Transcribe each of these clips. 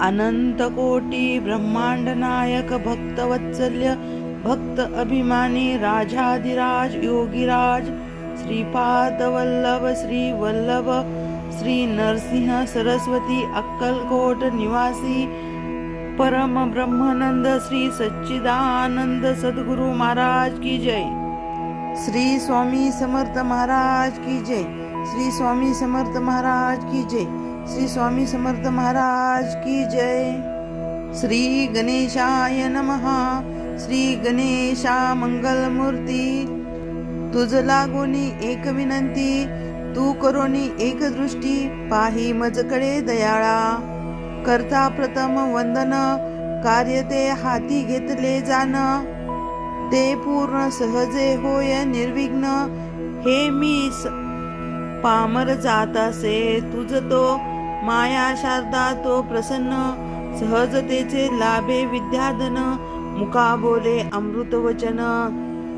अनंत कोटी ब्रह्मांड नायक भक्तवत्सल्य भक्त अभिमानी राजाधिराज योगीराज श्रीपाद वल्लभ श्री वल्लभ श्री नरसिंह सरस्वती अक्कलकोट निवासी परम ब्रह्मानंद श्री सच्चिदानंद सद्गुरु महाराज की जय। श्री स्वामी समर्थ महाराज की जय। श्री स्वामी समर्थ महाराज की जय। श्री स्वामी समर्थ महाराज की जय। श्री गणेशाय नमः। श्री गणेशा मंगलमूर्ती तुझ लागोनी एक विनंती तू करोनी एक दृष्टी पाही मजकडे दयाळा। करता प्रथम वंदन कार्य ते हाती घेतले जाण। ते पूर्ण सहजे होय निर्विघ्न हे मी स- पामर जात असे तुझ तो माया शारदा तो प्रसन्न. सहजतेचे लाभे विद्याधन. मुका बोले अमृत वचन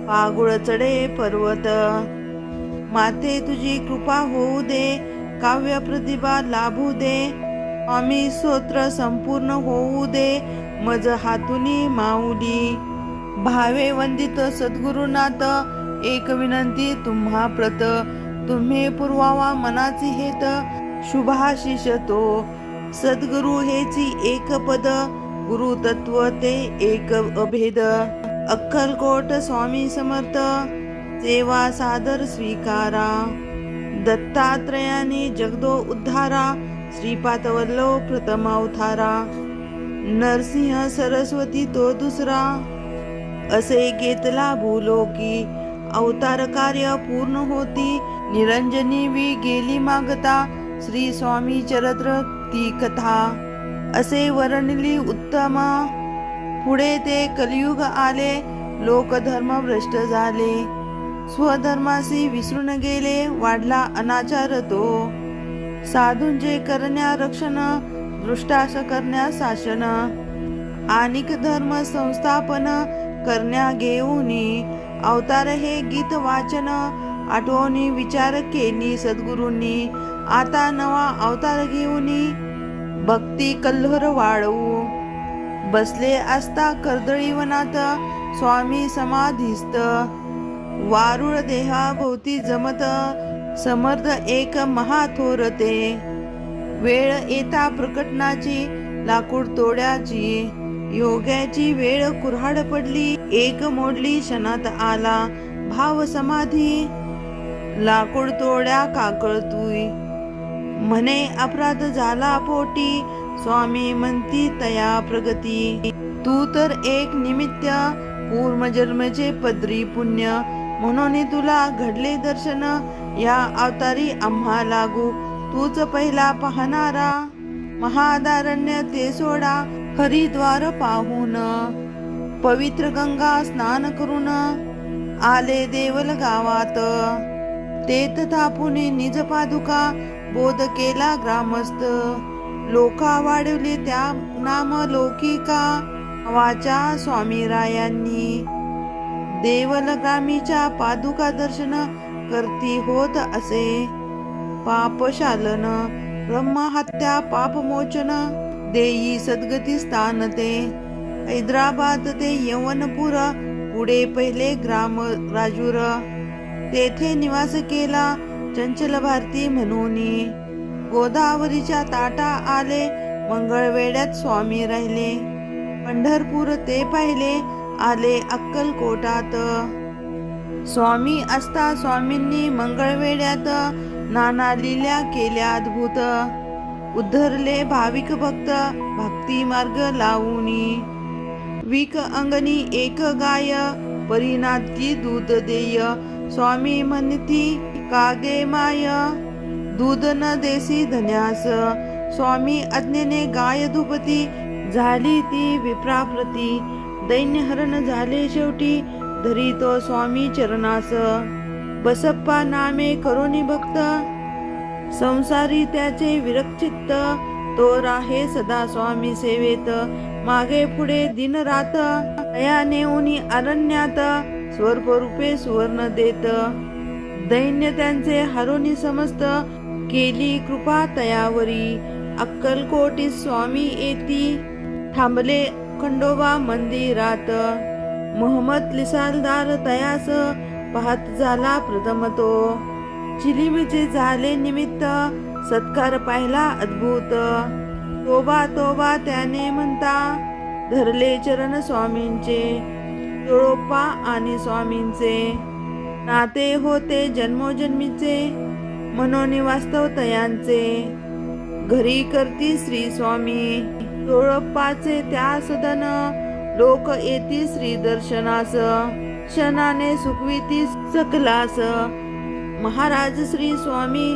पागुळ चढे पर्वत. माते तुझी कृपा होऊ दे. काव्य प्रतिभा लाभू दे. आम्ही स्तोत्र संपूर्ण होऊ दे. मज हातुनी माऊली. भावे वंदित सद्गुरुनाथ. एक विनंती तुम्हा प्रत. तुम्ही पुरवावा मनाची हेत. शुभाशिष तो सद्गुरु हेची एक पद गुरु तत्व ते एक अभेद. अक्कलकोट स्वामी समर्थ सेवा सादर स्वीकारा. दत्तात्रयाने जगदो उद्धारा श्रीपातवल्लो वल्लभ प्रथम नरसिंह सरस्वती तो दुसरा. असे घेतला भूलोकी अवतार कार्य पूर्ण होती निरंजनी वी गेली मागता. श्री स्वामी चरित्र ती कथा. असे वर्णली उत्तम. पुढे ते कलियुग आले लोकधर्म भ्रष्ट झाले. स्वधर्मासी विसरून गेले वाढला अनाचार तो. साधूंचे करण्या रक्षण दृष्टास करण्या शासन. आणिक धर्म संस्थापन करण्या घेऊनी. अवतार हे गीत वाचन आठवणी विचार केली सद्गुरूंनी आता नवा अवतार घेऊनी भक्ती कल्हर वाढवू. बसले असता कर्दळीवनात स्वामी समाधीस्त. वारुळ देहाभोवती जमत समर्थ एक महाथोरते. वेळ येता प्रकटनाची लाकूड तोड्याची योग्याची वेळ कुऱ्हाड पडली एक मोडली क्षणात आला भाव समाधी लाकूड तोड्या काकळतुय म्हणे अपराध झाला पोटी. स्वामी म्हणती तया प्रगती. तू तर एक निमित्त पूर्वजन्मचे पदरी पुण्य. म्हणून तुला घडले दर्शन. या अवतारी आम्हा लागू. तूच पहिला पाहणारा. महादारण्य ते सोडा. हरिद्वार पाहून. पवित्र गंगा स्नान करून. आले देवल गावात ते तथा पुणे निज पादुका बोध केला ग्रामस्थ. लोका वाढवले त्या नाम लौकिका वाचा स्वामी रायांनी. देवल पादुका दर्शन करती होत असे. पापशालन ब्रह्महत्या पापमोचन देई सद्गती स्थान ते. हैदराबाद ते यवनपूर पुढे पहिले ग्राम राजूर. तेथे निवास केला. चंचल भारती म्हणून. गोदावरीच्या ताटा आले. मंगळवेड्यात स्वामी राहिले. पंढरपूर ते पाहिले. आले अक्कलकोटात. स्वामी असता स्वामींनी मंगळवेड्यात नाना लिल्या केल्या अद्भुत. उद्धरले भाविक भक्त भक्ती मार्ग लावूनी. विक अंगणी एक गाय परिणाती दूध देय. स्वामी म्हणती कागे माय? दूध न देसी धन्यास. स्वामी आज्ञेने गाय धुपती झाली ती विप्राप्रती. दैन्यहरण झाले शेवटी धरी तो स्वामी चरणास. बसप्पा नामे करोनी भक्त संसारी त्याचे विरक्षित तो राहे सदा स्वामी सेवेत मागे पुढे दिन रात तया नेऊनी अरण्यात स्वरूपे सुवर्ण देत. दैन्य त्यांचे हरोनी समस्त केली कृपा तयावरी. अक्कलकोटी स्वामी येती थांबले खंडोबा मंदिरात. मोहम्मद लिसालदार तयास पाहत झाला प्रथम तो. चिलिमीचे झाले निमित्त सत्कार पाहिला अद्भुत. तोबा तोबा त्याने म्हणता धरले चरण स्वामींचे. तोळोप्पा आणि स्वामींचे नाते होते जन्मोजन्मीचे मनोनी वास्तवतयांचे. घरी करती श्री स्वामी तोळप्पाचे त्या सदन लोक येती श्री दर्शनास. क्षणाने सुखविती सकलास. महाराज श्री स्वामी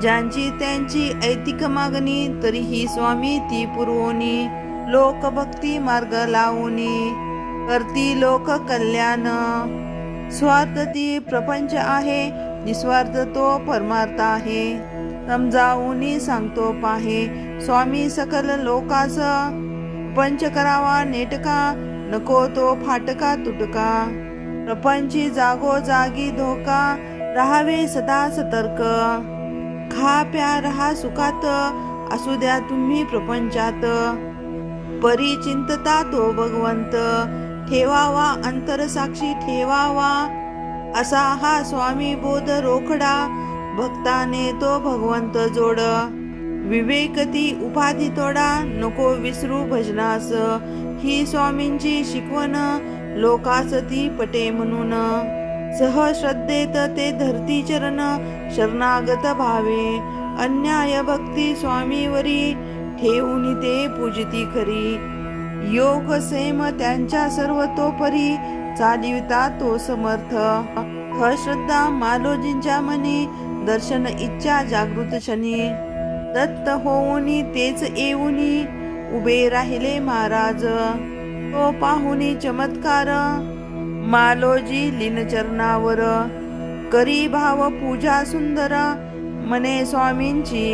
ज्यांची त्यांची ऐतिक मागणी तरीही स्वामी ती पुरवणी. लोकभक्ती मार्ग लावणी करती लोक कल्याण. स्वार्थ ती प्रपंच आहे निस्वार्थ तो परमार्थ आहे. समजावून सांगतो पाहे स्वामी सकल लोकास. पंच करावा नेटका नको तो फाटका तुटका. प्रपंची जागो जागी धोका राहावे सदा सतर्क. खा प्या रहा सुखात असू द्या तुम्ही प्रपंचात. परी चिंतता तो भगवंत. ठेवावा अंतरसाक्षी ठेवावा असा हा स्वामी बोध रोखडा भक्ताने तो भगवंत जोड. विवेकती उपाधी तोडा नको विसरू भजनास. ही स्वामींची शिकवण लोकास ती पटे म्हणून. सहश्रद्धेत ते धरती चरण शरणागत भावे. अन्याय भक्ती स्वामीवरी ठेवून ते पूजिती खरी. योग सेम त्यांच्या सर्वतोपरी चालिविता तो समर्थ. ह श्रद्धा मालोजींच्या मनी दर्शन इच्छा जागृत शनी. दत्त होऊनी तेच येऊनी उभे राहिले महाराज. तो पाहुनी चमत्कार मालोजी लिनचरणावर करी भाव पूजा सुंदर मने स्वामींची.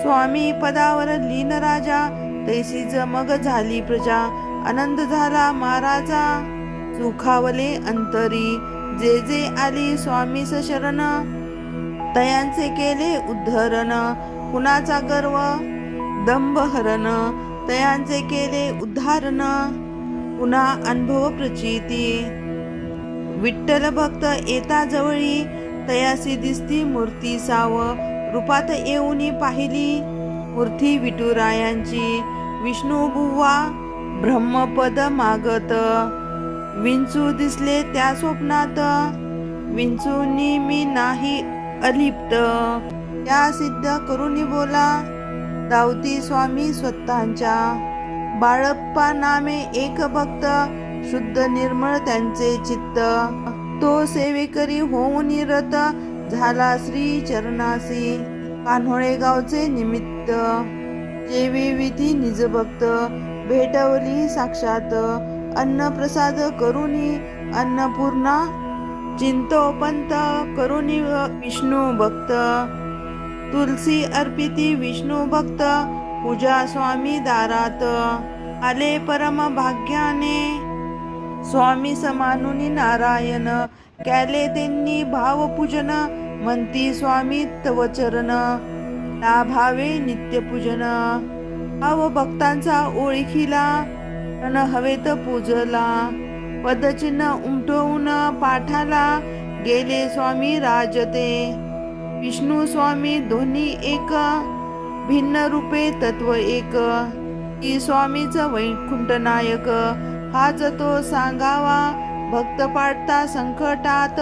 स्वामी पदावर लीन राजा तैसीच जमग झाली प्रजा. आनंद झाला महाराजा. सुखावले अंतरी. जे जे आली स्वामी शरण तयांचे केले उद्धरण. कुणाचा गर्व? दंभहरण. तयांचे केले उद्धारण. पुन्हा अनुभव प्रचिती. विठ्ठल भक्त येता जवळी. तयासी दिसती मूर्ती साव. रूपात येऊनी पाहिली. मूर्ती विठुरायांची विष्णुबुवा ब्रह्मपद मागत. विंचू दिसले त्या स्वप्नात. विंचूनी मी नाही अलिप्त. त्या सिद्ध करून बोला दावती स्वामी स्वतःच्या बाळप्पा नामे एक भक्त शुद्ध निर्मळ त्यांचे चित्त. तो सेवेकरी होऊन निरत झाला श्री चरणासी. कान्होळे गावचे निमित्त. जेवी विधी निज भक्त भेटवली साक्षात. अन्न प्रसाद करुनी अन्नपूर्णा. चिंतोपंत करुनी विष्णू भक्त. तुलसी अर्पिती विष्णू भक्त. पूजा स्वामी दारात. आले परम भाग्याने. स्वामी समानुनी नारायण. केले त्यांनी भावपूजन. म्हणती स्वामी तव चरण लाभावे नित्यपूजन. भाव भक्तांचा ओळखीला. अन हवेत पूजला. पदचिन्ह उमटवून पाठाला. गेले स्वामी राजते. विष्णू स्वामी दोन्ही एक. भिन्न रूपे तत्व एक. की स्वामीच वैकुंठ नायक. हाच तो सांगावा. भक्त पाडता संकटात.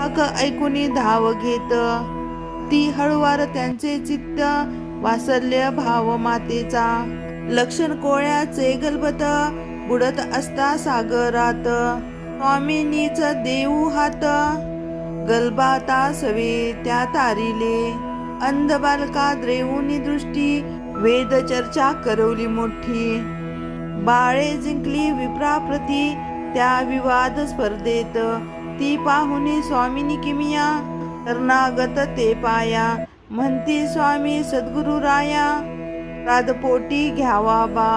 हक ऐकून धाव घेत. ती हळुवार त्यांचे चित्त वासल्य भाव मातेचा लक्षण कोळ्याचे गलबत बुडत असता सागरात. स्वामिनीच देऊ हात. गलबाता सवे त्या तारिले. अंध बालका द्रेवुनी दृष्टी वेद चर्चा करवली मोठी. बाळे जिंकली विप्राप्रती त्या विवाद स्पर्धेत. ती पाहुनी स्वामिनी किमिया शरणागत ते पाया. म्हणती स्वामी सद्गुरु राया राधपोटी घ्यावा बा.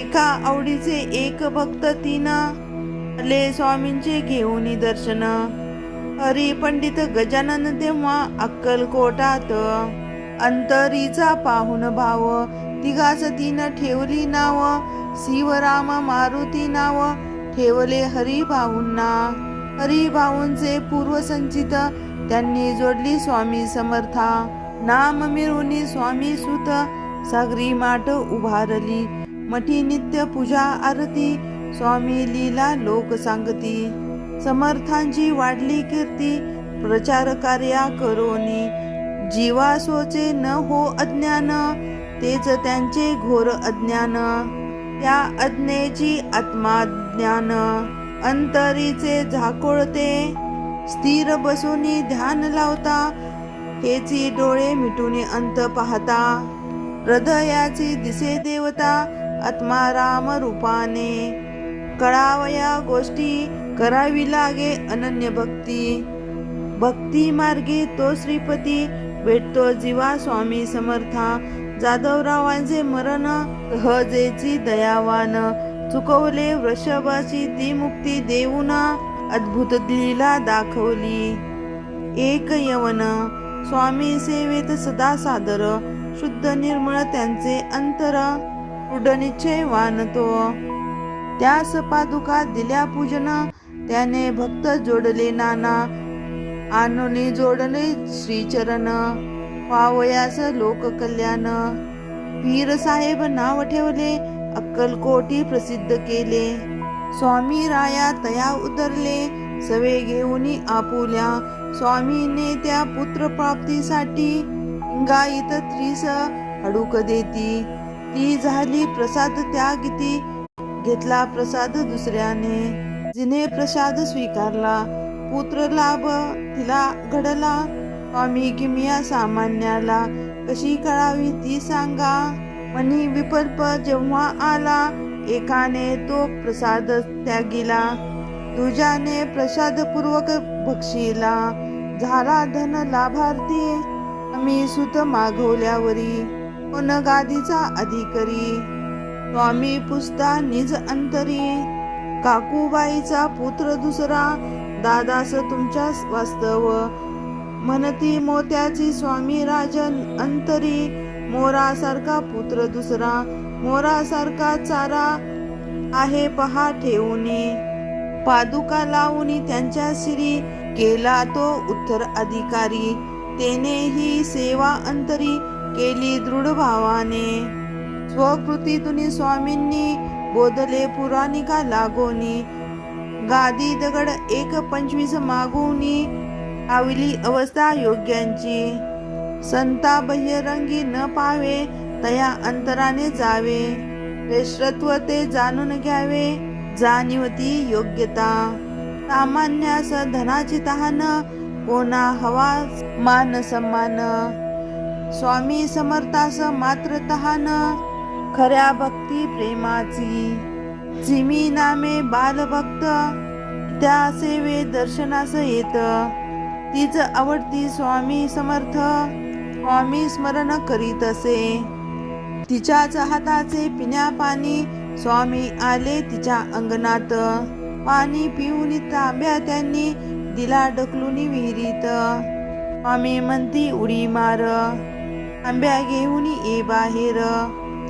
एका आवडीचे एक भक्त तिनं आले स्वामींचे घेऊन दर्शन. हरी पंडित गजानन तेव्हा अक्कलकोटात अंतरीचा पाहुन भाव तिघास तीन ठेवली नाव. शिवराम मारुती नाव ठेवले हरी भाऊंना. हरिभाऊंचे पूर्वसंचित त्यांनी जोडली स्वामी समर्था. नाम मिळवणी स्वामी सुत सागरी माट उभारली. मठी नित्य पूजा आरती स्वामी लीला लोक सांगती. समर्थांची वाढली कीर्ती प्रचार कार्या करोनी. जीवासोचे न हो अज्ञान तेच त्यांचे घोर अज्ञान. त्या अज्ञेची आत्माज्ञान अंतरीचे झाकोळते. स्थिर बसूनी ध्यान लावता. हेची डोळे मिटून अंत पाहता. हृदयाची दिसे देवता आत्माराम रूपाने. कळावया गोष्टी करावी लागे अनन्य भक्ती. भक्ती मार्गे तो श्रीपती भेटतो जीवा स्वामी समर्था. जाधवरावांचे मरण सहजेची दयावान. चुकवले वृषभाची ती मुक्ती देऊन अद्भुत लीला दाखवली. एक यवन स्वामी सेवेत सदा सादर शुद्ध निर्मळ त्यांचे अंतर निश्चय वानतो. त्यास पादुका दिल्या पूजन त्याने भक्त जोडले नाना आणूनी जोडले श्रीचरण. पावयास लोक कल्याण पीर साहेब नाव ठेवले अक्कलकोटी प्रसिद्ध केले. स्वामी राया तया उतरले. सवे घेऊन आपुल्या. स्वामीने त्या पुत्र प्राप्तीसाठी गायित त्रिस हडूक देती. ती झाली प्रसाद त्यागिती. घेतला प्रसाद दुसऱ्याने. जिने प्रसाद स्वीकारला. पुत्र लाभ तिला घडला. स्वामी किमिया सामान्याला कशी कळावी ती सांगा. मनी विकल्प जेव्हा आला एकाने तो प्रसाद त्यागिला. दुजाने प्रसाद पूर्वक बक्षिला. झाला धन लाभार्थी आम्ही सुत मागवल्यावरी. कोण गादीचा अधिकारी स्वामी पुस्ता निज अंतरी. काकूबाईचा पुत्र दुसरा दादास तुमच्या वास्तव. म्हणती मोत्याची स्वामी राजन अंतरी. मोरासारखा पुत्र दुसरा मोरासारखा चारा आहे पहा ठेवूनी. पादुका लावून त्यांच्या श्री केला तो उत्तर अधिकारी. तेने ही सेवा अंतरी केली दृढ भावाने. स्वकृतीतून स्वामींनी बोधले पुराणिका लागोनी. गादी दगड एक पंचवीस मागोनी आविली अवस्था योग्यांची. संता बहिरंगी न पावे तया अंतराने जावे. श्रेष्ठत्व ते जाणून घ्यावे जाणीवती योग्यता. सामान्यास धनाची तहान कोणा हवा मान सन्मान स्वामी समर्थास मात्र तहान खऱ्या भक्ती प्रेमाची. जिमी नामे बालभक्त त्या सेवे दर्शनास येत. तीच आवडती स्वामी समर्थ स्वामी स्मरण करीत असे. तिच्याच हाताचे पिण्या पाणी स्वामी आले तिच्या अंगणात. पाणी पिऊन तांब्या त्यांनी दिला ढकलून विहिरीत. स्वामी म्हणती उडी मार. आंब्या घेऊन ये बाहेर.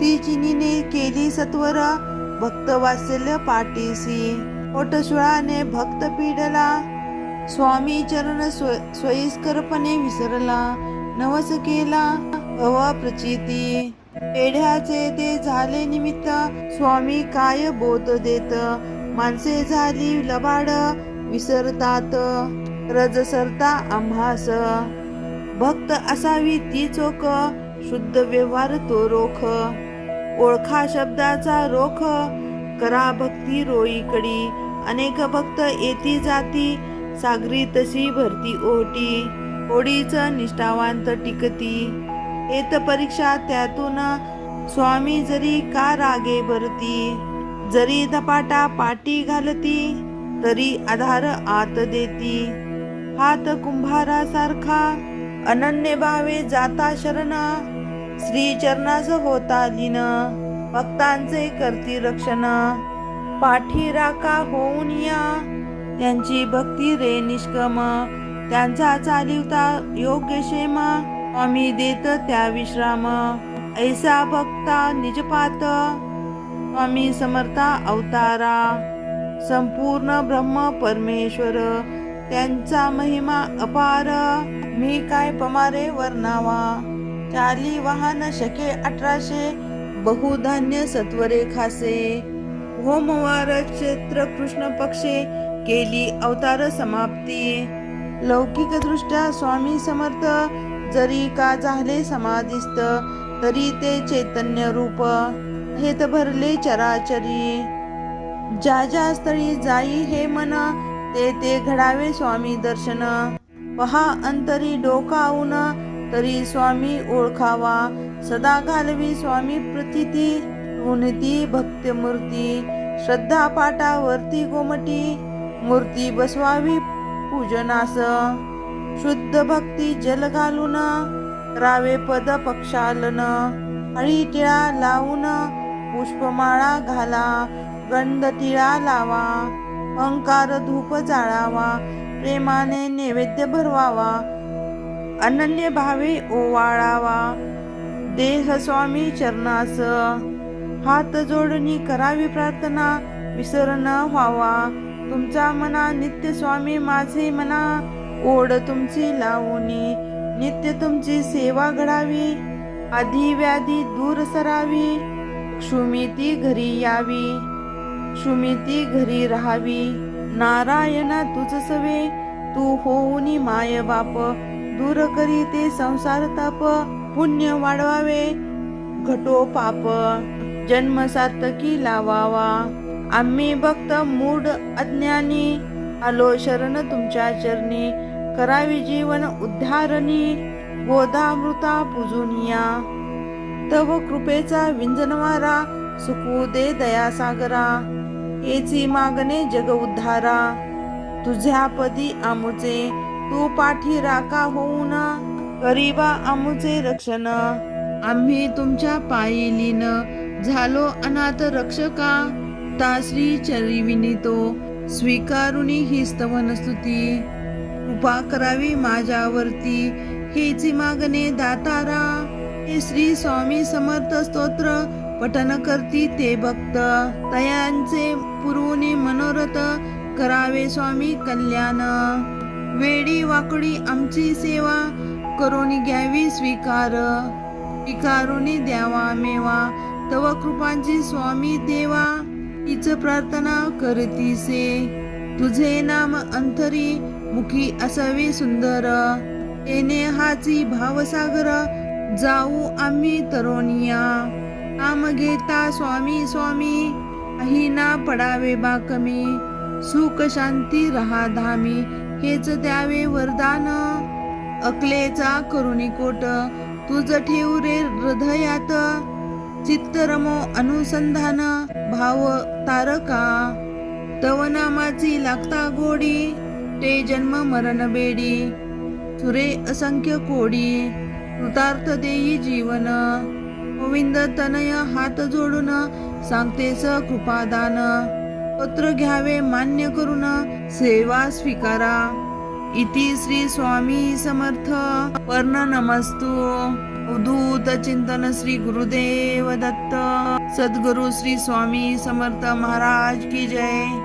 ती चिनीने केली सत्वर. भक्त वासल्य पाठीसी पोटशुळाने भक्त पिडला. स्वामी चरण स्व सोयीस्करपणे विसरला. नवस केला अवप्रचिती. प्रचिती पेढ्याचे ते झाले निमित्त स्वामी काय बोध देत? माणसे झाली लबाड विसरतात. रज सरता आम्हास. भक्त असावी ती चोख शुद्ध व्यवहार तो रोख. ओळखा शब्दाचा रोख करा भक्ती रोईकडी अनेक भक्त येती जाती सागरी तशी भरती ओटी. ओढीच निष्ठावांत टिकती. येत परीक्षा त्यातून स्वामी जरी का रागे भरती जरी धपाटा पाटी घालती तरी आधार आत देती. हात कुंभारासारखा अनन्य भावे जाता शरण श्री चरणास होता लीन भक्तांचे करती रक्षण. पाठी राका होऊन या त्यांची भक्ती रे निष्कम. त्यांचा चालिवता योग्य क्षेम स्वामी देत त्या विश्राम. ऐसा भक्ता निजपात स्वामी समर्था अवतारा. संपूर्ण ब्रह्म परमेश्वर त्यांचा महिमा अपार. मी काय पमारे वर्णावा चाली वाहन शके अठराशे बहुधान्य सत्वरे खासे. होमवार क्षेत्र कृष्ण पक्षे केली अवतार समाप्ती. लौकिकदृष्ट्या स्वामी समर्थ जरी का झाले समाधिस्त तरी ते चैतन्य रूप हेत भरले चराचरी. ज्या ज्या स्थळी जाई हे मन ते ते घडावे स्वामी दर्शन. पहा अंतरी डोकावून तरी स्वामी ओळखावा. सदा घालवी स्वामी प्रतिती उन्नती भक्तमूर्ती. श्रद्धा पाठावरती गोमटी मूर्ती बसवावी पूजनास शुद्ध भक्ती जल घालून रावे पद पक्षालन हळी टिळा लावून पुष्पमाळा घाला गंध टिळा लावा अंकार धूप जाळावा प्रेमाने नैवेद्य भरवावा अनन्य भावे ओवाळावा देह स्वामी चरणास हात जोडणी करावी प्रार्थना विसर न व्हावा तुमचा मना नित्य स्वामी माझे मना. ओढ तुमची लावणी नित्य तुमची सेवा घडावी. आधी व्याधी दूर सरावी क्षुमिती घरी यावी. क्षुमिती घरी राहावी नारायणा तुझ सवे. तू होऊनी माय बाप दूर करी ते संसार ताप. पुण्य वाढवावे घटो पाप. जन्म सार्थकी लावावा. आम्ही भक्त मूढ अज्ञानी. आलो शरण तुमच्या चरणी. करावी जीवन उद्धारणी. बोधामृता पूजुनिया तव कृपेचा विंजनवारा. सुकू दे दया सागरा. हेची मागणे जग उद्धारा. तुझ्या पदी आमुचे. तू पाठी राका होऊन. गरीबा आमुचे रक्षण. आम्ही तुमच्या पायी लीन. झालो अनाथ रक्षका. ताश्री चरिविनीतो स्वीकारुणी ही स्तवन स्तुती. कृपा करावी माझ्यावरती हेची मागणे दातारा. हे श्री स्वामी समर्थ स्तोत्र पठन करती ते भक्त. तयांचे पुरवणी मनोरथ करावे स्वामी कल्याण. वेडी वाकडी आमची सेवा करोनी घ्यावी स्वीकार. स्वीकारुनी द्यावा मेवा तव कृपांची स्वामी देवा. तीच प्रार्थना करतीसे. तुझे नाम अंतरी मुखी असावे सुंदर. तेने हाची भावसागर जाऊ आम्ही तरोनिया नाम घेता स्वामी स्वामी अहिना पडावे बाकमी. सुख शांती रहा धामी हेच द्यावे वरदान. अकलेचा करुणी कोट तुझ ठेवू रे हृदयात. चित्तरमो अनुसंधान भाव तारका। तव नामाची लागता गोडी ते जन्म मरण बेडी। सुरे असंख्य कोडी कृतार्थ देई जीवन। गोविंद तनय हात जोडून सांगतेस कृपादान। पत्र घ्यावे मान्य करून सेवा स्वीकारा। इति श्री स्वामी समर्थ। वर्ण नमस्तु उद्धूत चिंतन श्री गुरुदेव दत्त। सद्गुरु श्री स्वामी समर्थ महाराज की जय।